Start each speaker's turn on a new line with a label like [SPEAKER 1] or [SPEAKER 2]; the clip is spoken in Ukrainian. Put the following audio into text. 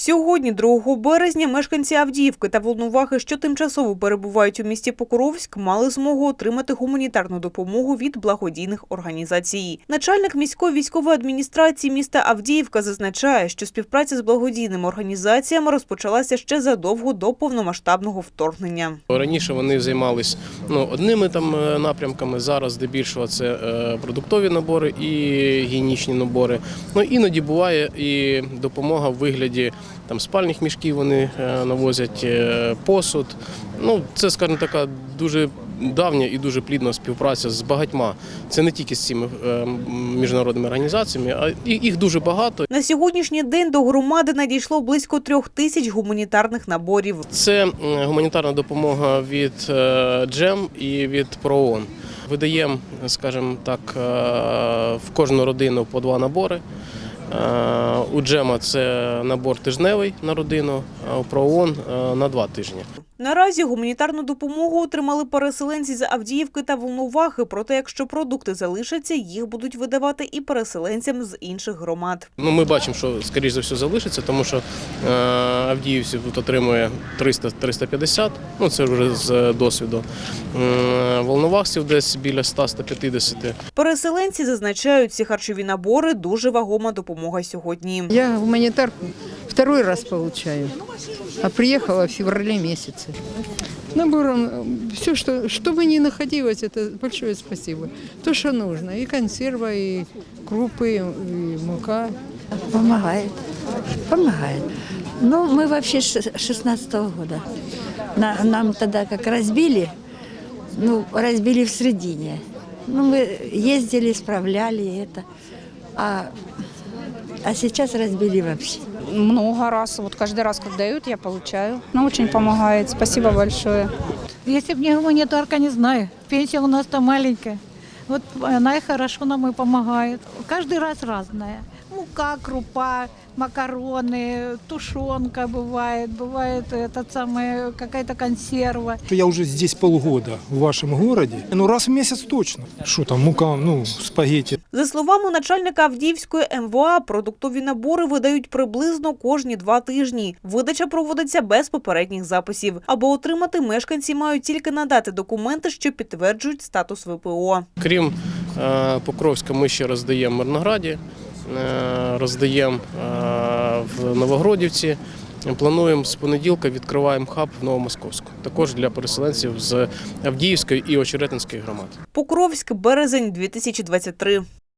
[SPEAKER 1] Сьогодні, 2 березня, мешканці Авдіївки та Волновахи, що тимчасово перебувають у місті Покровськ, мали змогу отримати гуманітарну допомогу від благодійних організацій. Начальник міської військової адміністрації міста Авдіївка зазначає, що співпраця з благодійними організаціями розпочалася ще задовго до повномасштабного вторгнення.
[SPEAKER 2] Раніше вони займались ну, одними там е, напрямками. Зараз здебільшого це е, продуктові набори і гігієнічні набори. Ну іноді буває і допомога в вигляді там спальних мішків. Вони е, навозять е, посуд. Ну це, скажімо, така дуже давня і дуже плідна співпраця з багатьма. Це не тільки з цими е, міжнародними організаціями, а їх дуже багато.
[SPEAKER 1] На сьогоднішній день до громади надійшло близько трьох тисяч гуманітарних наборів.
[SPEAKER 2] Це гуманітарна допомога від Джем і від ПРООН. Видаємо, скажімо так, в кожну родину по два набори. Е, У Джема це набор тижневий на родину, а у ПРООН е, на два тижні.
[SPEAKER 1] Наразі гуманітарну допомогу отримали переселенці з Авдіївки та Волновахи. Проте, якщо продукти залишаться, їх будуть видавати і переселенцям з інших громад.
[SPEAKER 2] Ну, ми бачимо, що скоріш за все залишиться, тому що е, Авдіївців тут отримує 300-350, ну це вже з досвіду. Волновахців десь біля 100-150.
[SPEAKER 1] Переселенці зазначають, ці харчові набори дуже вагома допомога сьогодні.
[SPEAKER 3] Я гуманитарку второй раз получаю, а приехала в феврале месяце. Набором все, что, что бы ни находилось, это большое спасибо. То, что нужно, и консерва, и крупы, и мука.
[SPEAKER 4] Помогает. Помогает. Ну, мы вообще с 16 года. На- нам тогда как разбили, ну, разбили в середине. Ну, мы ездили, справляли это. А, а сейчас разбили вообще.
[SPEAKER 5] Много раз. Вот каждый раз, как дают, я получаю. Ну, очень помогает. Спасибо большое.
[SPEAKER 6] Если бы не гуманитарка, не знаю. Пенсия у нас-то маленькая. Вот она и хорошо нам и помогает. Каждый раз разная. Мука, крупа, макароны, тушенка бывает, бывает этот самый, какая-то консерва.
[SPEAKER 7] что я уже здесь полгода в вашем городе. Ну, раз в месяц точно. Что там, мука, ну, спагетти.
[SPEAKER 1] За словами начальника Авдіївської МВА, продуктові набори видають приблизно кожні два тижні. Видача проводиться без попередніх записів. Аби отримати, мешканці мають тільки надати документи, що підтверджують статус ВПО.
[SPEAKER 2] Крім е, Покровська, ми ще роздаємо в Мирнограді, е, роздаємо е, в Новогродівці. Плануємо з понеділка відкриваємо хаб в Новомосковську, також для переселенців з Авдіївської і Очеретинської громад.
[SPEAKER 1] Покровськ, березень 2023.